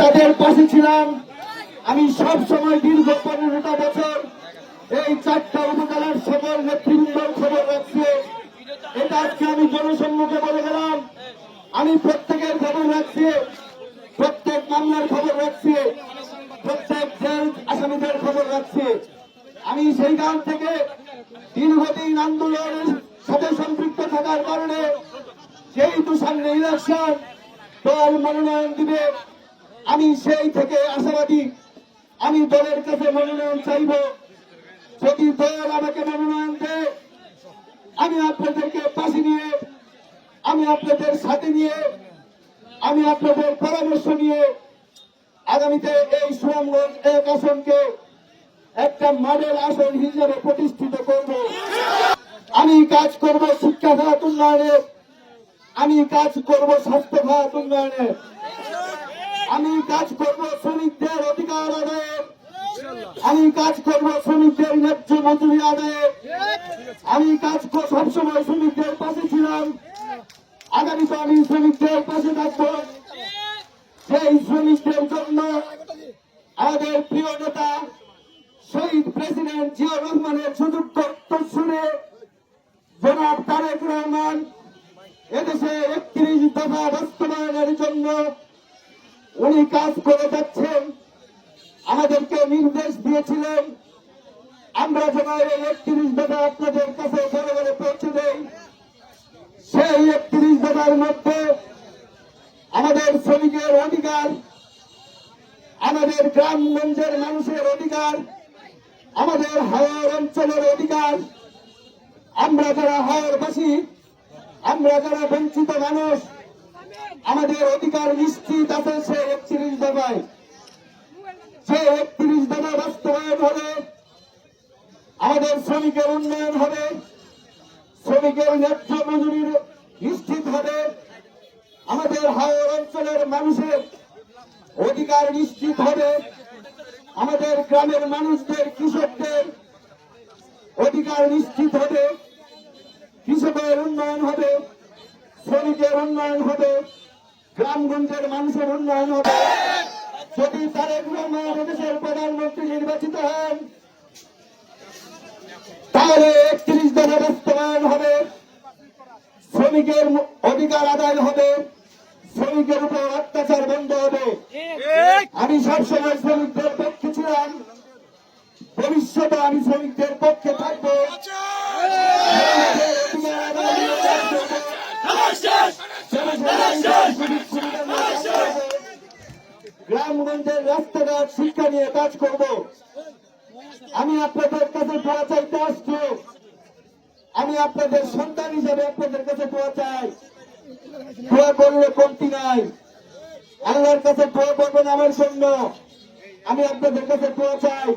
তাদের পাশে ছিলাম। আমি সব সময় দীর্ঘ পনেরোটা বছর এই চারটা উপকালের সকল নেতৃত্ব খবর রাখছে। এটা আজকে আমি জনসম্মুখে বলে গেলাম। আমি প্রত্যেকের খবর রাখছি। প্রত্যেক মামলার খবর রাখছি। প্রত্যেক জেল আসামিদের খবর রাখছি। আমি সেই কারণ থেকে দীর্ঘদিন আন্দোলনের সাথে সম্পৃক্ত থাকার কারণে যেহেতু সামনে ইলেকশন, দল মনোনয়ন দিবে। আমি সেই থেকে আশাবাদী। আমি দলের কাছে মনোনয়ন চাইব। যদি দল আমাকে মনোনয়ন দেয়, আমি আপনাদেরকে পাশে নিয়ে আমি আপনাদের সাথে নিয়ে, আমি আপনাদের পরামর্শ নিয়ে আগামীতে এই সুনামগঞ্জ এক আসনকে একটা মডেল আসন হিসেবে প্রতিষ্ঠিত করব। আমি কাজ করব শিক্ষা খাত উন্নয়নে। আমি কাজ করব স্বাস্থ্য খাত উন্নয়নে। আমি কাজ করব শ্রমিকদের অধিকার আদায়ে। আমি কাজ করব শ্রমিকদের ন্যায্য মজুরি আদায়ে। আমি কাজ সবসময় শ্রমিকদের পাশে ছিলাম। আগামীতে আমি শ্রমিকদের পাশে থাকব। সেই শ্রমিকদের জন্য আমাদের প্রিয় নেতা শহীদ প্রেসিডেন্ট জিয়াউর রহমানের সুযুক্ত শুনে জনাব তারেক রহমান এদেশে একত্রিশ দফা বাস্তবায়নের জন্য উনি কাজ করে যাচ্ছেন। আমাদেরকে নির্দেশ দিয়েছিলেন, আমরা যেন একত্রিশ দফা আপনাদের কাছে ঘরে পৌঁছে দেই। সেই একত্রিশ দফার মধ্যে আমাদের শ্রমিকের অধিকার, আমাদের গ্রামগঞ্জের মানুষের অধিকার, আমাদের হাওয়ার অঞ্চলের অধিকার, আমরা যারা হাওয়ারবাসী আমরা যারা বঞ্চিত মানুষ, আমাদের অধিকার নিশ্চিত আছে সে একত্রিশ দফায়। সে একত্রিশ দফা বাস্তবায়ন হবে, আমাদের শ্রমিকের উন্নয়ন হবে, শ্রমিকের ন্যায্য মজুরির নিশ্চিত হবে, আমাদের হাওর অঞ্চলের মানুষের অধিকার নিশ্চিত হবে, আমাদের গ্রামের মানুষদের কৃষকদের অধিকার নিশ্চিত হবে। কৃষকের উন্নয়ন হবে শ্রমিকের উন্নয়ন হবে গ্রামগঞ্জের মানুষের উন্নয়ন হবে। যদি তারেক রহমান দেশের প্রধানমন্ত্রী নির্বাচিত হন তাহলে একত্রিশ দফা বাস্তবায়ন হবে শ্রমিকের অধিকার আদায় হবে শ্রমিকের উপর অত্যাচার বন্ধ হবে। আমি সবসময় শ্রমিকদের পক্ষে ছিলাম ভবিষ্যতে আমি গ্রামগঞ্জের রাস্তাঘাট শিক্ষা নিয়ে কাজ করব। আমি আপনাদের কাছে দোয়া চাইতে আসছি। আমি আপনাদের সন্তান হিসেবে আপনাদের কাছে দোয়া চাই। দোয়া করলে কমতি নাই। আল্লাহর কাছে দোয়া করবেন আমার জন্য। আমি আপনাদের কাছে দোয়া চাই।